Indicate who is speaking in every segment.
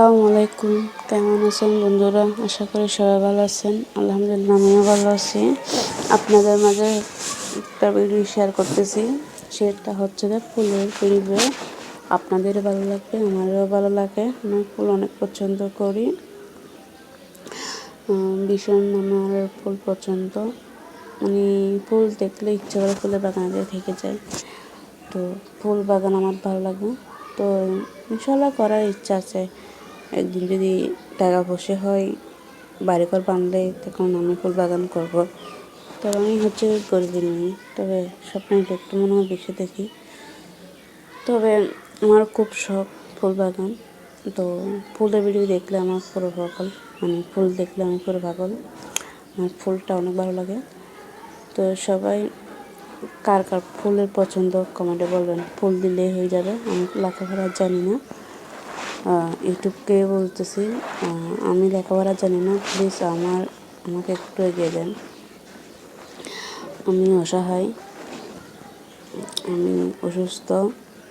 Speaker 1: আসসালামু আলাইকুম। কেমন আছেন বন্ধুরা? আশা করি সবাই ভালো আছেন। আলহামদুলিল্লাহ, আমিও ভালো আছি। আপনাদের মাঝে একটা ভিডিও শেয়ার করতেছি। সেটা হচ্ছে যে ফুলের ভিডিও আপনাদের ভালো লাগবে, আমারও ভালো লাগে। আমি ফুল অনেক পছন্দ করি। ভীষণ আমার ফুল পছন্দ। মানে ফুল দেখলে ইচ্ছে করে ফুলের বাগানে থেকে যায়। তো ফুল বাগান আমার ভালো লাগে। তো ইনশাল্লাহ করার ইচ্ছা আছে। একদিন যদি টাকা পয়সা হয় বাড়ি ঘর বানলে তখন আমি ফুল বাগান করব। তবে আমি হচ্ছে গরিবের মেয়ে। তবে স্বপ্নটা একটু মনে হয় বেশি দেখি। তবে আমার খুব শখ ফুল বাগান। তো ফুলের ভিডিও দেখলে আমার পুরো পাগল। মানে ফুল দেখলে আমি পুরো পাগল। আমার ফুলটা অনেক ভালো লাগে। তো সবাই কার কার ফুলের পছন্দ কমেন্টে বলবেন। ফুল দিলেই হয়ে যাবে। আমি লেখাপড়া জানি না। ইউটিউবকে বলতেছি আমি লেখাপড়া জানি না প্লিজ আমার, আমাকে একটু এগিয়ে দেন। আমি অসহায়, আমি অসুস্থ,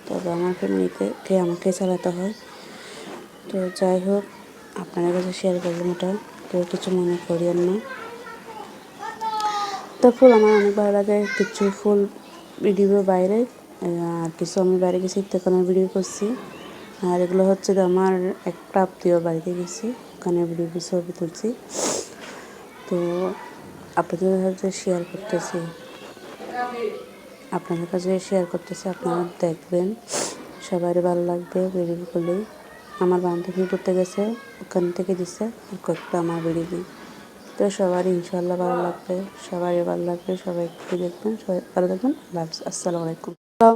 Speaker 1: তবে আমার ফ্যামিলিতে কে আমাকে চালাতে হয়। তো যাই হোক, আপনাদের কাছে শেয়ার করলাম ওটা, কেউ কিছু মনে করিয়েন না। তো ফুল, আমার অনেক ভালো লাগে, কিছু ফুল ভিডিও বাইরে আর কিছু আমি বাইরে গেছি দোকানের ভিডিও করছি। আর এগুলো হচ্ছে আমার একটা আত্মীয় বাড়িতে গেছি। ওখানে ভিডিও ছবি তুলছি। তো আপনাদের কাছে শেয়ার করতেছি। আপনাদের কাছে শেয়ার করতেছি, আপনারা দেখবেন। সবাই ভালো লাগবে ভিডিওগুলি আমার বান্ধবী করতে গেছে, ওখান থেকে দিছে আর কয়েকটা আমার ভিডিও তো সবারই ইনশাল্লাহ ভালো লাগবে, সবারই ভালো লাগবে, সবাই একটু দেখবেন, সবাই ভালো থাকবেন। আসসালামু আলাইকুম।